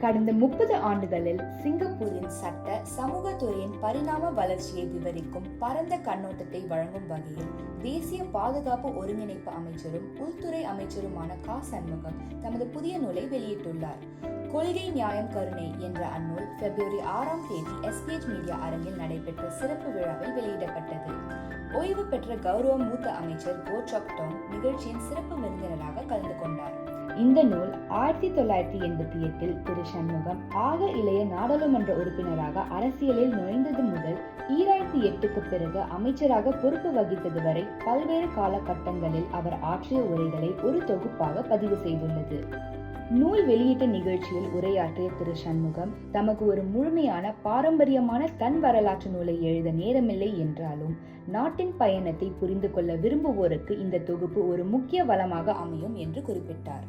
கடந்த முப்பது ஆண்டுகளில் சிங்கப்பூரின் சட்ட சமூக துறையின் பரிணாம வளர்ச்சியை விவரிக்கும் பரந்த கண்ணோட்டத்தை வழங்கும் வகையில் தேசிய பாதுகாப்பு ஒருங்கிணைப்பு அமைச்சரும் உள்துறை அமைச்சருமான கா. சண்முகம் தமது புதிய நூலை வெளியிட்டுள்ளார். கொள்கை நியாயம் கருணை என்ற அந்நூல் பிப்ரவரி ஆறாம் தேதி எஸ்பிஎச் மீடியா அரங்கில் நடைபெற்ற சிறப்பு விழாவில் வெளியிடப்பட்டது. ஓய்வு பெற்ற கௌரவ மூத்த அமைச்சர் கோ. சாக்டோங் நிகழ்ச்சியின் சிறப்பு விருந்தினராக கலந்து கொண்டார். இந்த நூல் ஆயிரத்தி தொள்ளாயிரத்தி எண்பத்தி எட்டில் திரு சண்முகம் ஆக இளைய நாடாளுமன்ற உறுப்பினராக அரசியலில் நுழைந்தது முதல் ஈராயிரத்தி எட்டுக்கு பிறகு அமைச்சராக பொறுப்பு வகித்தது வரை பல்வேறு காலகட்டங்களில் அவர் ஆற்றிய உரைகளை ஒரு தொகுப்பாக பதிவு செய்துள்ளது. நூல் வெளியீட்டு நிகழ்ச்சியில் உரையாற்றிய திரு சண்முகம் தமக்கு ஒரு முழுமையான பாரம்பரியமான தன் வரலாற்று நூலை எழுத நேரமில்லை என்றாலும் நாட்டின் பயணத்தை புரிந்து கொள்ள விரும்புவோருக்கு இந்த தொகுப்பு ஒரு முக்கிய வளமாக அமையும் என்று குறிப்பிட்டார்.